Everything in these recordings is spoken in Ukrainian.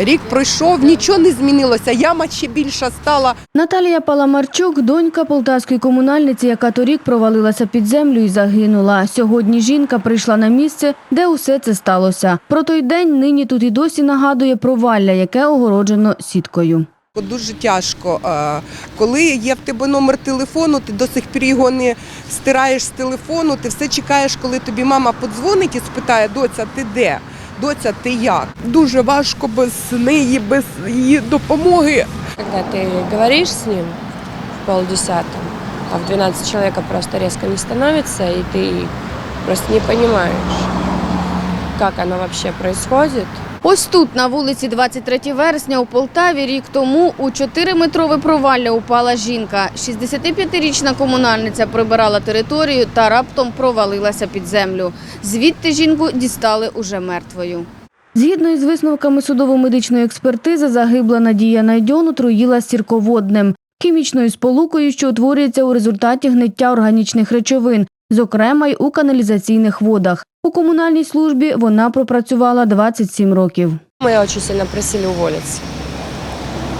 Рік пройшов, нічого не змінилося. Яма ще більша стала. Наталія Паламарчук – донька полтавської комунальниці, яка торік провалилася під землю і загинула. Сьогодні жінка прийшла на місце, де усе це сталося. Про той день нині тут і досі нагадує провалля, яке огороджено сіткою. Дуже тяжко. Е, Коли є в тебе номер телефону, ти до сих пір його не стираєш з телефону, ти все чекаєш, коли тобі мама подзвонить і спитає, доця, ти де? Доця, ти як? Дуже важко без неї, без її допомоги. Когда ты говоришь с ним в полдесятом, а в 12 человека просто резко не становится, и ты просто не понимаешь, как оно вообще происходит. Ось тут, на вулиці 23 вересня у Полтаві, рік тому у 4-метрове провалля упала жінка. 65-річна комунальниця прибирала територію та раптом провалилася під землю. Звідти жінку дістали уже мертвою. Згідно із висновками судово-медичної експертизи, загибла Надія Найдьон отруїла сірководним – хімічною сполукою, що утворюється у результаті гниття органічних речовин, зокрема й у каналізаційних водах. У комунальній службі вона пропрацювала 27 років. Мы очень сильно просили уволиться.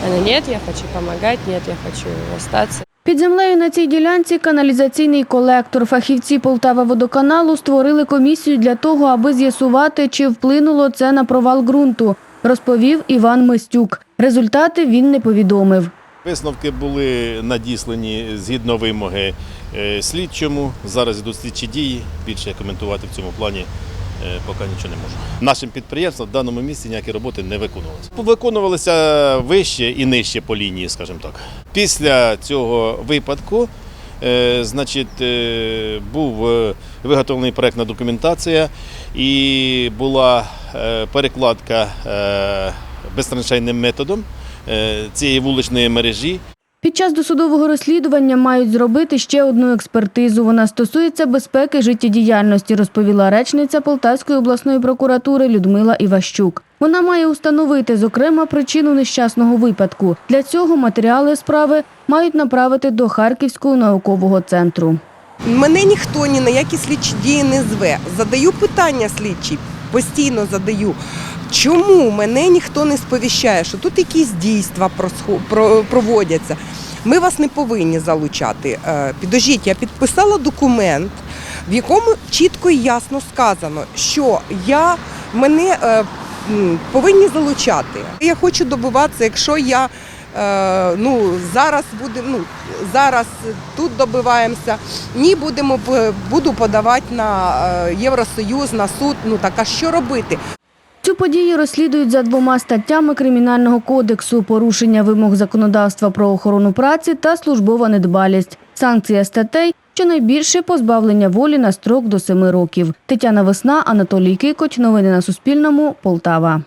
Она, нет, я хочу помогать, нет, я хочу остаться. Під землею на цій ділянці каналізаційний колектор. Фахівці Полтава водоканалу створили комісію для того, аби з'ясувати, чи вплинуло це на провал ґрунту, розповів Іван Мистюк. Результати він не повідомив. Висновки були надіслані згідно вимоги е, слідчому. Зараз йдуть слідчі дії. Більше коментувати в цьому плані е, поки нічого не можу. Нашим підприємством в даному місці ніякі роботи не виконувалися. Виконувалися вище і нижче по лінії, скажімо так. Після цього випадку. е, Значить, був виготовлений проектна документація і була перекладка безтраншейним методом цієї вуличної мережі. Під час досудового розслідування мають зробити ще одну експертизу. Вона стосується безпеки життєдіяльності, розповіла речниця Полтавської обласної прокуратури Людмила Іващук. Вона має установити, зокрема, причину нещасного випадку. Для цього матеріали справи мають направити до Харківського наукового центру. Мене ніхто ні на які слідчі дії не зве. Задаю питання слідчі, постійно задаю. Чому мене ніхто не сповіщає, що тут якісь дійства проводяться? Ми вас не повинні залучати. Е, Підожіть, я підписала документ, в якому чітко і ясно сказано, що я мене е, повинні залучати. Я хочу добиватися, якщо я ну, зараз буде, ну, зараз тут добиваємося, ні, будемо буду подавати на е, Євросоюз, на суд. Ну так а що робити? Цю подію розслідують за двома статтями Кримінального кодексу – порушення вимог законодавства про охорону праці та службова недбалість. Санкція статей – щонайбільше позбавлення волі на строк до семи років. Тетяна Весна, Анатолій Кикоч. Новини на Суспільному. Полтава.